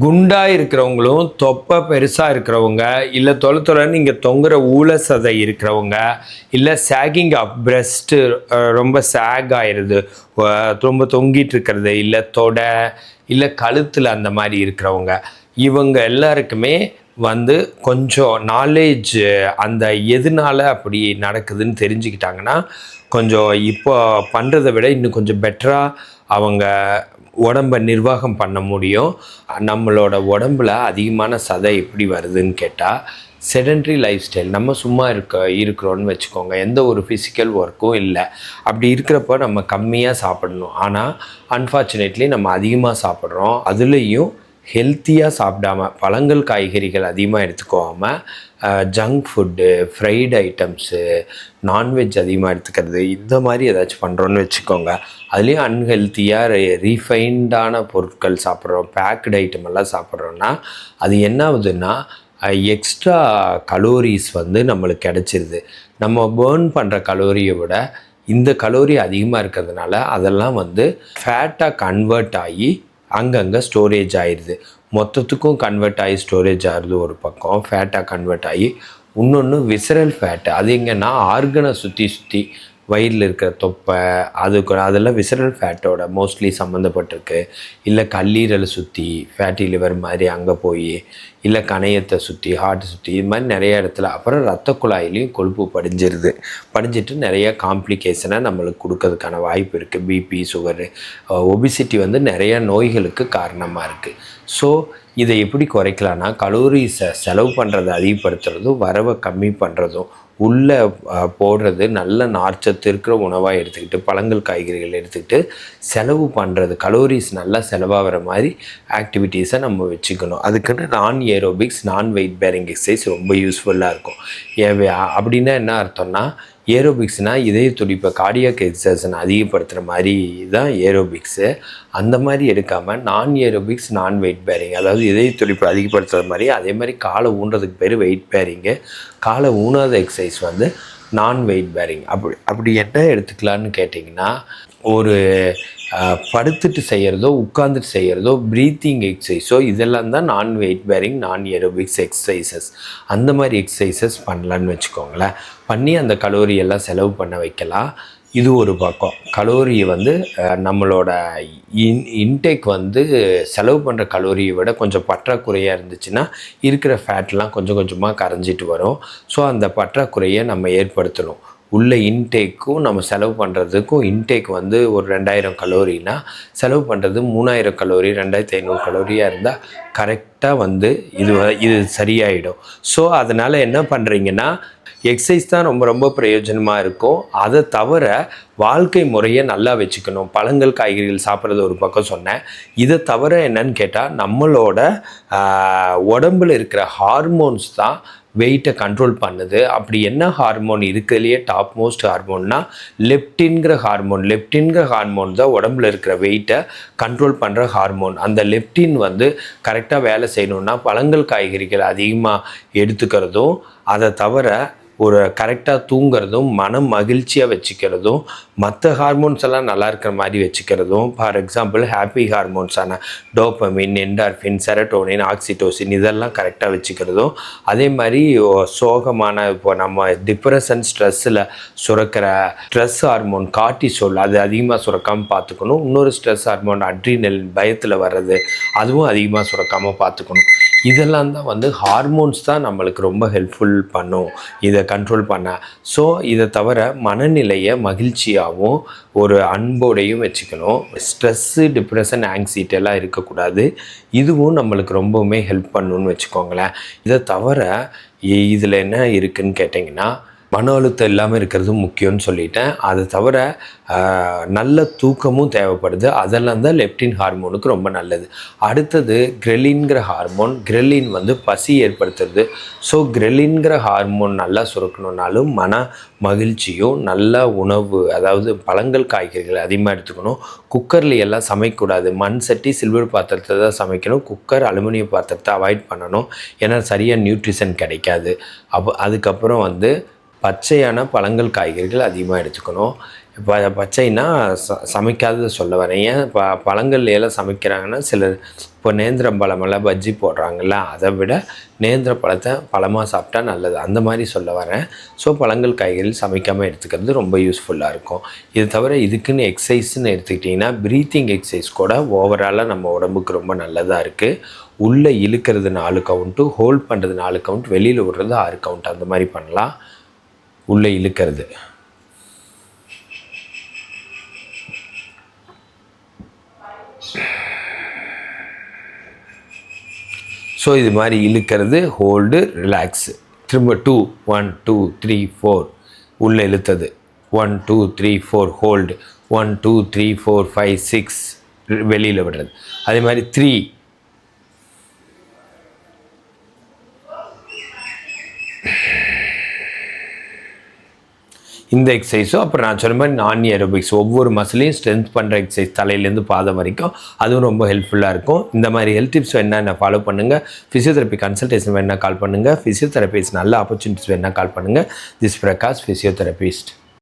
குண்டாக இருக்கிறவங்களும் தொப்பை பெருசாக இருக்கிறவங்க இல்லை தொலை தொலைன்னு இங்கே தொங்குற ஊழ சதை இருக்கிறவங்க இல்லை சேகிங் அப் பிரஸ்ட்டு ரொம்ப சேக் ஆயிடுது ரொம்ப தொங்கிட்டு இருக்கிறது இல்லை தொடை இல்லை கழுத்தில் அந்த மாதிரி இருக்கிறவங்க இவங்க எல்லாருக்குமே வந்து கொஞ்சம் நாலேஜ் அந்த எதனால அப்படி நடக்குதுன்னு தெரிஞ்சுக்கிட்டாங்கன்னா கொஞ்சம் இப்போ பண்ணுறதை விட இன்னும் கொஞ்சம் பெட்டராக அவங்க உடம்பை நிர்வாகம் பண்ண முடியும். நம்மளோட உடம்புல அதிகமான சதை எப்படி வருதுன்னு கேட்டால் செடன்ட்ரி லைஃப் ஸ்டைல் நம்ம சும்மா இருக்க இருக்கிறோன்னு வச்சுக்கோங்க. எந்த ஒரு ஃபிசிக்கல் ஒர்க்கும் இல்லை. அப்படி இருக்கிறப்ப நம்ம கம்மியாக சாப்பிடணும். ஆனால் அன்ஃபார்ச்சுனேட்லி நம்ம அதிகமாக சாப்பிட்றோம். அதுலேயும் ஹெல்த்தியாக சாப்பிடாம பழங்கள் காய்கறிகள் அதிகமாக எடுத்துக்கோகாமல் junk food fried items non veg அதிகமாக எடுத்துக்கிறது இந்த மாதிரி ஏதாச்சும் பண்ணுறோன்னு வச்சுக்கோங்க. அதுலேயும் அன்ஹெல்த்தியாக ரீஃபைண்டான பொருட்கள் சாப்பிட்றோம் பேக்டு ஐட்டம் எல்லாம் சாப்பிட்றோன்னா அது என்ன ஆகுதுன்னா எக்ஸ்ட்ரா கலோரிஸ் வந்து நம்மளுக்கு கிடச்சிருது. நம்ம பேர்ன் பண்ணுற கலோரியை விட இந்த கலோரி அதிகமாக இருக்கிறதுனால அதெல்லாம் வந்து ஃபேட்டாக கன்வெர்ட் ஆகி அங்கங்கே ஸ்டோரேஜ் ஆயிடுது மொத்தத்துக்கும் கன்வெர்ட் ஆகி ஸ்டோரேஜ் ஆகிறது ஒரு பக்கம் ஃபேட்டாக கன்வெர்ட் ஆகி இன்னொன்று விசரல் ஃபேட்டு அது எங்கன்னா ஆர்கனை சுற்றி சுற்றி வயிறில் இருக்கிற தொப்பை அதுக்கு அதெல்லாம் விசரல் ஃபேட்டோட மோஸ்ட்லி சம்மந்தப்பட்டிருக்கு. இல்லை கல்லீரலை சுற்றி ஃபேட்டி லிவர் மாதிரி அங்கே போய் இல்லை கணையத்தை சுற்றி ஹார்ட்டை சுற்றி இது மாதிரி நிறைய இடத்துல. அப்புறம் ரத்த குழாயிலையும் கொழுப்பு படிஞ்சிருது. படிஞ்சிட்டு நிறைய காம்ப்ளிகேஷனை நம்மளுக்கு கொடுக்கறதுக்கான வாய்ப்பு இருக்குது பிபி சுகரு ஒபிசிட்டி வந்து நிறைய நோய்களுக்கு காரணமாக இருக்குது ஸோ இதை எப்படி குறைக்கலான்னா கலோரிஸை செலவு பண்ணுறதை அதிகப்படுத்துறதும் வரவை கம்மி பண்ணுறதும் உள்ளே போடுறது நல்ல நார்ச்சத்து இருக்கிற உணவாக எடுத்துக்கிட்டு பழங்கள் காய்கறிகள் எடுத்துக்கிட்டு செலவு பண்ணுறது கலோரிஸ் நல்லா செலவாகிற மாதிரி ஆக்டிவிட்டீஸை நம்ம வச்சுக்கணும். அதுக்குன்னு நான் ஏரோபிக்ஸ் நான் வெயிட் பேரிங் எக்ஸசைஸ் ரொம்ப யூஸ்ஃபுல்லாக இருக்கும். ஏ அப்படின்னா என்ன அர்த்தம்னா ஏரோபிக்ஸ்னால் இதய துடிப்பை கார்டியாக் எக்ஸசைஸனை அதிகப்படுத்துகிற மாதிரி தான் ஏரோபிக்ஸு அந்த மாதிரி எடுக்காமல் நான் ஏரோபிக்ஸ் நான் வெயிட் பேரிங் அதாவது இதய துடிப்பை அதிகப்படுத்துகிற மாதிரி அதே மாதிரி காலை ஊன்றதுக்கு பேர் வெயிட் பேரிங்கு காலை ஊனாத எக்ஸசைஸ் வந்து நான் வெயிட் பேரிங் அப்படி அப்படி என்ன எடுத்துக்கலான்னு கேட்டிங்கன்னா ஒரு படுத்துட்டு செய்கிறதோ உட்காந்துட்டு செய்கிறதோ ப்ரீத்திங் எக்ஸசைஸோ இதெல்லாம் தான் நான் வெயிட் பேரிங் நான் ஏரோபிக்ஸ் எக்ஸசைசஸ் அந்த மாதிரி எக்ஸசைசஸ் பண்ணலான்னு வச்சுக்கோங்களேன். பண்ணி அந்த கலோரி எல்லாம் செலவு பண்ண வைக்கலாம். இது ஒரு பக்கம். கலோரியை வந்து நம்மளோட இன் இன்டேக் வந்து செலவு பண்ணுற கலோரியை விட கொஞ்சம் பற்றாக்குறையாக இருந்துச்சுன்னா இருக்கிற ஃபேட்லாம் கொஞ்சம் கொஞ்சமாக கரைஞ்சிட்டு வரும். ஸோ அந்த பற்றாக்குறையை நம்ம ஏற்படுத்தணும். உள்ள இன்டேக்கும் நம்ம செலவு பண்ணுறதுக்கும் இன்டேக் வந்து ஒரு ரெண்டாயிரம் கலோரினா செலவு பண்ணுறது மூணாயிரம் கலோரி ரெண்டாயிரத்தி ஐநூறு கலோரியாக இருந்தால் கரெக்டாக வந்து இது வ- இது சரியாயிடும். ஸோ அதனால் என்ன பண்ணுறீங்கன்னா எக்ஸசைஸ் தான் ரொம்ப ரொம்ப பிரயோஜனமாக இருக்கும். அதை தவிர வாழ்க்கை முறையை நல்லா வச்சுக்கணும். பழங்கள் காய்கறிகள் சாப்பிட்றது ஒரு பக்கம் சொன்னேன். இதை தவிர என்னன்னு கேட்டால் நம்மளோட உடம்பில் உடம்புல இருக்கிற ஹார்மோன்ஸ் தான் வெயிட்டை கண்ட்ரோல் பண்ணுது. அப்படி என்ன ஹார்மோன் இருக்கிறதுலையே டாப் மோஸ்ட் ஹார்மோன்னா லெப்டின்கிற ஹார்மோன் லெப்டின்கிற ஹார்மோன் தான் உடம்புல இருக்கிற வெயிட்டை கண்ட்ரோல் பண்ணுற ஹார்மோன் அந்த லெப்டின் வந்து கரெக்டாக வேலை செய்யணுன்னா பழங்கள் காய்கறிகள் அதிகமாக எடுத்துக்கிறதும் அதை தவிர ஒரு கரெக்டாக தூங்குறதும் மனம் மகிழ்ச்சியாக வச்சுக்கிறதும் மற்ற ஹார்மோன்ஸ் எல்லாம் நல்லா இருக்கிற மாதிரி வச்சுக்கிறதும் ஃபார் எக்ஸாம்பிள் ஹாப்பி ஹார்மோன்ஸான டோப்பமின் என்டார்ஃபின் செரட்டோனின் ஆக்சிடோசின் இதெல்லாம் கரெக்டாக வச்சுக்கிறதும் அதே மாதிரி ஓ, சோகமான இப்போ நம்ம டிப்ரெஷன் ஸ்ட்ரெஸ்ஸில் சுரக்கிற ஸ்ட்ரெஸ் ஹார்மோன் கார்டிசோல் அது அதிகமாக சுரக்காமல் பார்த்துக்கணும். இன்னொரு ஸ்ட்ரெஸ் ஹார்மோன் அட்ரினல் பயத்தில் வர்றது அதுவும் அதிகமாக சுரக்காமல் பார்த்துக்கணும். இதெல்லாம் தான் வந்து ஹார்மோன்ஸ் தான் நம்மளுக்கு ரொம்ப ஹெல்ப்ஃபுல் பண்ணும். இதை கண்ட்ரோல் பண்ண. ஸோ இதை தவிர மனநிலையை மகிழ்ச்சியாகவும் ஒரு அன்போடையும் வச்சுக்கணும். ஸ்ட்ரெஸ்ஸு டிப்ரெஷன் ஆங்ஸைட்டி எல்லாம் இருக்கக்கூடாது. இதுவும் நம்மளுக்கு ரொம்பவுமே ஹெல்ப் பண்ணுன்னு வச்சுக்கோங்களேன். இதை தவிர இதில் என்ன இருக்குதுன்னு கேட்டிங்கன்னா மன அழுத்தம் இல்லாமல் இருக்கிறது முக்கியம்னு சொல்லிட்டேன். அதை தவிர நல்ல தூக்கமும் தேவைப்படுது. அதெல்லாம் தான் லெப்டின் ஹார்மோனுக்கு ரொம்ப நல்லது. அடுத்தது கிரெலின்கிற ஹார்மோன் கிரெலின் வந்து பசி ஏற்படுத்துறது. ஸோ கிரெலின்கிற ஹார்மோன் நல்லா சுரக்கணுன்னாலும் மன மகிழ்ச்சியும் நல்ல உணவு அதாவது பழங்கள் காய்கறிகள் அதிகமாக எடுத்துக்கணும். குக்கரில் எல்லாம் சமைக்கக்கூடாது. மண் சட்டி சில்வர் பாத்திரத்தை தான் சமைக்கணும். குக்கர் அலுமினிய பாத்திரத்தை அவாய்ட் பண்ணணும். ஏன்னா சரியாக நியூட்ரிஷன் கிடைக்காது. அப்போ அதுக்கப்புறம் வந்து பச்சையான பழங்கள் காய்கறிகள் அதிகமாக எடுத்துக்கணும். இப்போ பச்சைன்னா ச சமைக்காதது சொல்ல வரேன். ஏன்? ப பழங்கள்ல எல்லாம் சமைக்கிறாங்கன்னா சிலர் இப்போ நேந்திரம் பழமெல்லாம் பஜ்ஜி போடுறாங்கல்ல அதை விட நேந்திர பழத்தை பழமாக சாப்பிட்டா நல்லது. அந்த மாதிரி சொல்ல வரேன். ஸோ பழங்கள் காய்கறிகள் சமைக்காமல் எடுத்துக்கிறது ரொம்ப யூஸ்ஃபுல்லாக இருக்கும். இது தவிர இதுக்குன்னு எக்ஸசைஸ்ன்னு எடுத்துக்கிட்டிங்கன்னா ப்ரீத்திங் எக்ஸசைஸ் கூட ஓவராலாக நம்ம உடம்புக்கு ரொம்ப நல்லதாக இருக்குது உள்ளே இழுக்கிறது நாலு கவுண்ட்டு ஹோல்ட் பண்ணுறது நாலு கவுண்ட் வெளியில் விடுறது ஆறு கவுண்ட் அந்த மாதிரி பண்ணலாம். உள்ளே இழுக்கிறது. ஸோ இது மாதிரி இழுக்கிறது ஹோல்டு ரிலாக்ஸு திரும்ப two one two three four உள்ளே இழுத்தது. One two three four hold one two three four five six வெளியில் விடுறது. அதே மாதிரி த்ரீ இந்த எக்ஸசைஸும் அப்புறம் நான் சொன்ன மாதிரி நான் ஏரோபிக்ஸ் ஒவ்வொரு மசிலையும் ஸ்ட்ரென்த் பண்ணுற எக்ஸசைஸ் தலையிலேருந்து பாதம் வரைக்கும் அதுவும் ரொம்ப ஹெல்ப்ஃபுல்லாக இருக்கும். இந்த மாதிரி ஹெல்த் டிப்ஸ் வேணால் என்ன ஃபாலோ பண்ணுங்கள் ஃபிசியோதெரப்பி கன்சல்டேஷன் வேணால் கால் பண்ணுங்கள் ஃபிசியோதெரபிஸ்ட் நல்ல ஆப்பர்ச்சுனிட்டிஸ் வேணால் கால் பண்ணுங்கள் திஸ் பிரகாஷ் ஃபிசியோதெரபிஸ்ட்